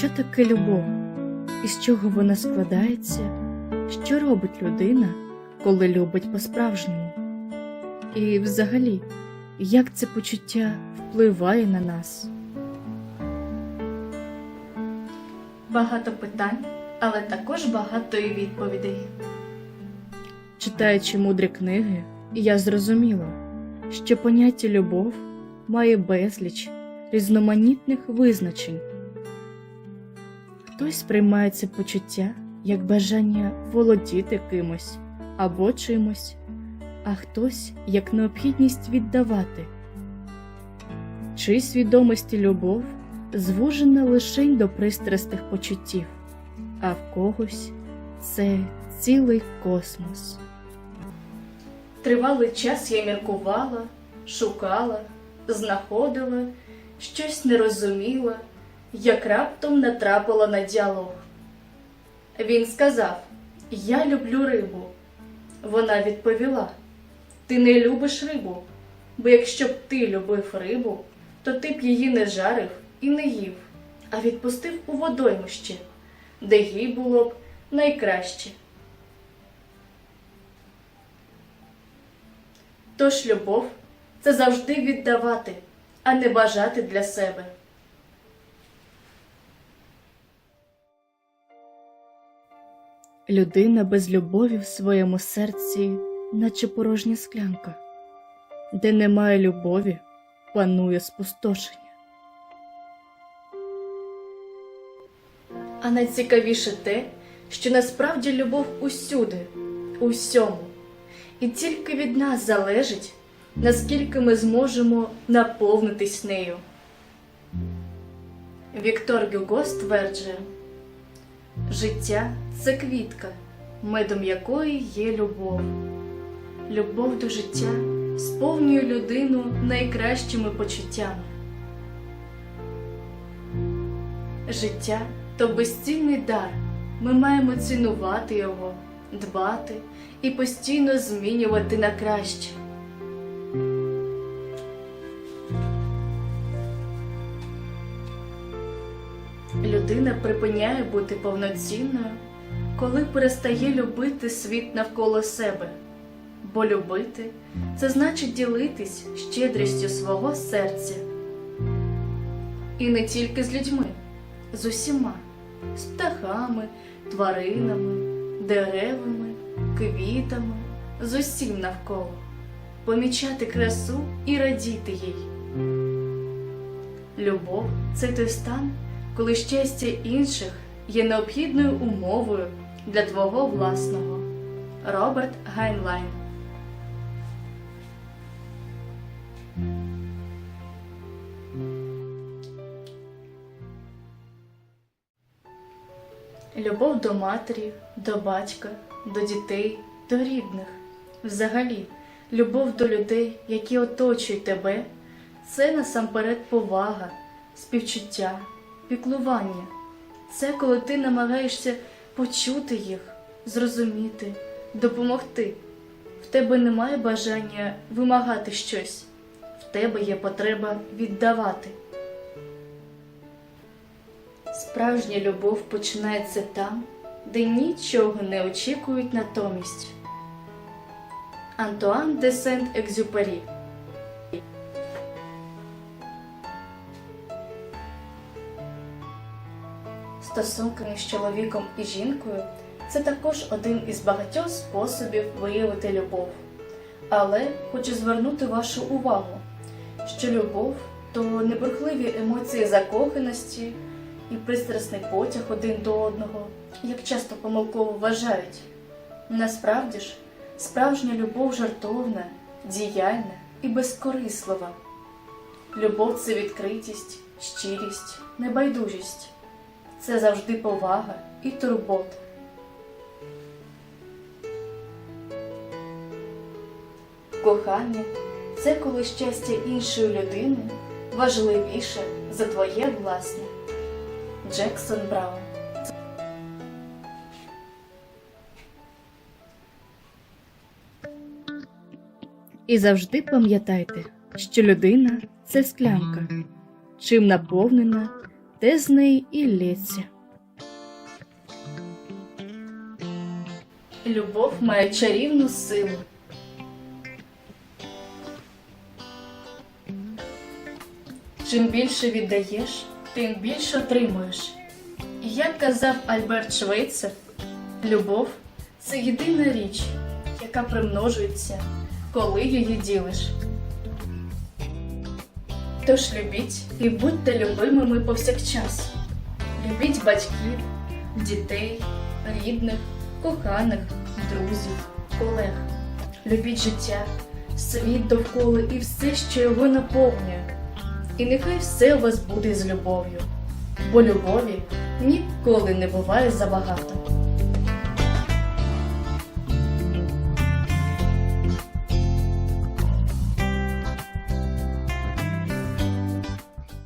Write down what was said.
що таке любов, із чого вона складається, що робить людина, коли любить по-справжньому. І взагалі, як це почуття впливає на нас. Багато питань, але також багато і відповідей. Читаючи мудрі книги, я зрозуміла, що поняття любов має безліч різноманітних визначень. Хтось сприймає це почуття як бажання володіти кимось або чимось, а хтось як необхідність віддавати. Чи свідомості любов звужена лише до пристрастих почуттів, а в когось це цілий космос. Тривалий час я міркувала, шукала, знаходила, щось не розуміла, як раптом натрапила на діалог. Він сказав: Я люблю рибу. Вона відповіла: Ти не любиш рибу, бо якщо б ти любив рибу, то ти б її не жарив і не їв, а відпустив у водоймище, де їй було б найкраще. Тож любов це завжди віддавати, а не бажати для себе. Людина без любові в своєму серці, наче порожня склянка, де немає любові, панує спустошення. А найцікавіше те, що насправді любов усюди, усьому, і тільки від нас залежить, наскільки ми зможемо наповнитись нею. Віктор Гюго стверджує, життя це квітка, медом якої є любов. Любов до життя сповнює людину найкращими почуттями. Життя то безцінний дар. Ми маємо цінувати його, дбати і постійно змінювати на краще. Людина припиняє бути повноцінною, коли перестає любити світ навколо себе. Бо любити це значить ділитись щедрістю свого серця. І не тільки з людьми, з усіма, з птахами, тваринами, деревами, квітами, з усім навколо, помічати красу і радіти їй. Любов це той стан, коли щастя інших є необхідною умовою для твого власного. Роберт Гайнлайн Любов до матері, до батька, до дітей, до рідних. Взагалі, любов до людей, які оточують тебе, це насамперед повага, співчуття, піклування. Це коли ти намагаєшся почути їх, зрозуміти, допомогти. В тебе немає бажання вимагати щось, в тебе є потреба віддавати. Справжня любов починається там, де нічого не очікують натомість. Антуан де Сент-Екзюпері Стосунки між чоловіком і жінкою це також один із багатьох способів виявити любов. Але хочу звернути вашу увагу, що любов то небурхливі емоції закоханості і пристрасний потяг один до одного, як часто помилково вважають. Насправді ж, справжня любов жартовна, діяльна і безкорислива. Любов це відкритість, щирість, небайдужість. Це завжди повага і турбота. Кохання це коли щастя іншої людини важливіше за твоє власне. Джексон Браун І завжди пам'ятайте, що людина це склянка. Чим наповнена, неї і лється. Любов має чарівну силу. Чим більше віддаєш, тим більше отримуєш. І як казав Альберт Швейцер, любов це єдина річ, яка примножується, коли її ділиш. Тож любіть і будьте любимими повсякчас. Любіть батьків, дітей, рідних, коханих, друзів, колег. Любіть життя, світ довкола і все, що його наповнює. І нехай все у вас буде з любов'ю, бо любові ніколи не буває забагато.